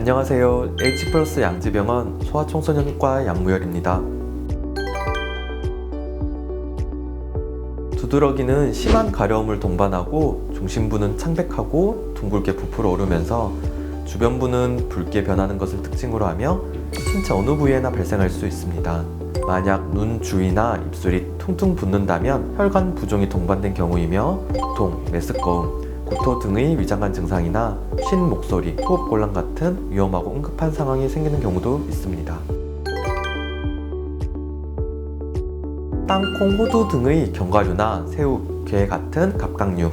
안녕하세요. H 플러스 양지병원 소아청소년과 양무열입니다. 두드러기는 심한 가려움을 동반하고 중심부는 창백하고 둥글게 부풀어 오르면서 주변부는 붉게 변하는 것을 특징으로 하며 신체 어느 부위에나 발생할 수 있습니다. 만약 눈 주위나 입술이 퉁퉁 붓는다면 혈관 부종이 동반된 경우이며 두통, 메스꺼움, 구토 등의 위장관 증상이나 쉰 목소리, 호흡 곤란 같은 위험하고 응급한 상황이 생기는 경우도 있습니다. 땅콩, 호두 등의 견과류나 새우, 게 같은 갑각류,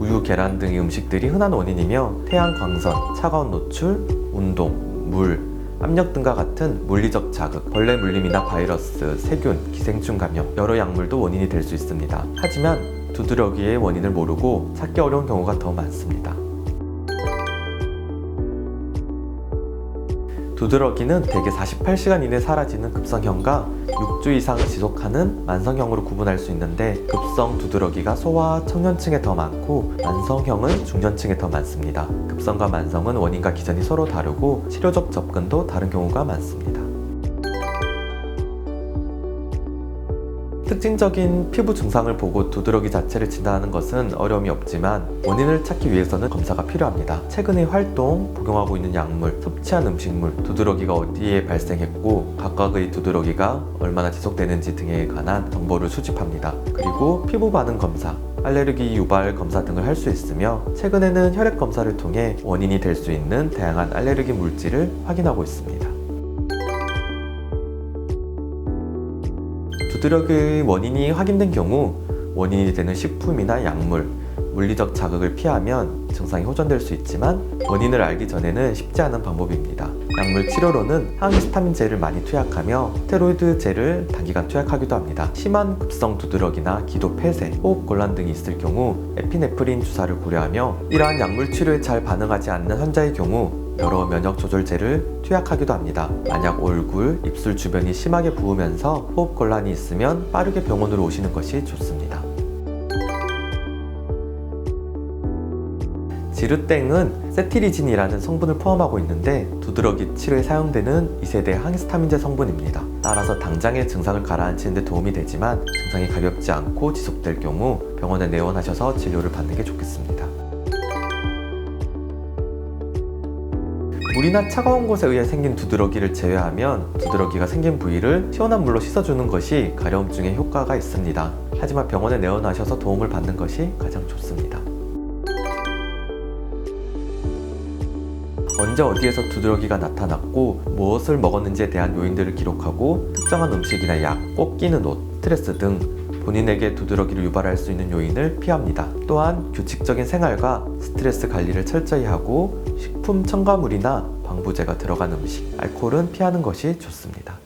우유, 계란 등의 음식들이 흔한 원인이며 태양 광선, 차가운 노출, 운동, 물, 압력 등과 같은 물리적 자극, 벌레 물림이나 바이러스, 세균, 기생충 감염, 여러 약물도 원인이 될 수 있습니다. 하지만 두드러기의 원인을 모르고 찾기 어려운 경우가 더 많습니다. 두드러기는 대개 48시간 이내 사라지는 급성형과 6주 이상 지속하는 만성형으로 구분할 수 있는데 급성 두드러기가 소아 청년층에 더 많고 만성형은 중년층에 더 많습니다. 급성과 만성은 원인과 기전이 서로 다르고 치료적 접근도 다른 경우가 많습니다. 특징적인 피부 증상을 보고 두드러기 자체를 진단하는 것은 어려움이 없지만 원인을 찾기 위해서는 검사가 필요합니다. 최근의 활동, 복용하고 있는 약물, 섭취한 음식물, 두드러기가 어디에 발생했고 각각의 두드러기가 얼마나 지속되는지 등에 관한 정보를 수집합니다. 그리고 피부 반응 검사, 알레르기 유발 검사 등을 할 수 있으며 최근에는 혈액 검사를 통해 원인이 될 수 있는 다양한 알레르기 물질을 확인하고 있습니다. 두드러기의 원인이 확인된 경우 원인이 되는 식품이나 약물, 물리적 자극을 피하면 증상이 호전될 수 있지만 원인을 알기 전에는 쉽지 않은 방법입니다. 약물 치료로는 항히스타민제를 많이 투약하며 스테로이드제를 단기간 투약하기도 합니다. 심한 급성 두드러기나 기도 폐쇄, 호흡 곤란 등이 있을 경우 에피네프린 주사를 고려하며 이러한 약물 치료에 잘 반응하지 않는 환자의 경우 여러 면역 조절제를 투약하기도 합니다. 만약 얼굴, 입술 주변이 심하게 부으면서 호흡 곤란이 있으면 빠르게 병원으로 오시는 것이 좋습니다. 지르땡은 세티리진이라는 성분을 포함하고 있는데 두드러기 치료에 사용되는 2세대 항히스타민제 성분입니다. 따라서 당장의 증상을 가라앉히는 데 도움이 되지만 증상이 가볍지 않고 지속될 경우 병원에 내원하셔서 진료를 받는 게 좋겠습니다. 물이나 차가운 곳에 의해 생긴 두드러기를 제외하면 두드러기가 생긴 부위를 시원한 물로 씻어주는 것이 가려움증에 효과가 있습니다. 하지만 병원에 내원하셔서 도움을 받는 것이 가장 좋습니다. 언제 어디에서 두드러기가 나타났고 무엇을 먹었는지에 대한 요인들을 기록하고 특정한 음식이나 약, 꼭 끼는 옷, 스트레스 등 본인에게 두드러기를 유발할 수 있는 요인을 피합니다. 또한 규칙적인 생활과 스트레스 관리를 철저히 하고 식품 첨가물이나 방부제가 들어간 음식, 알코올은 피하는 것이 좋습니다.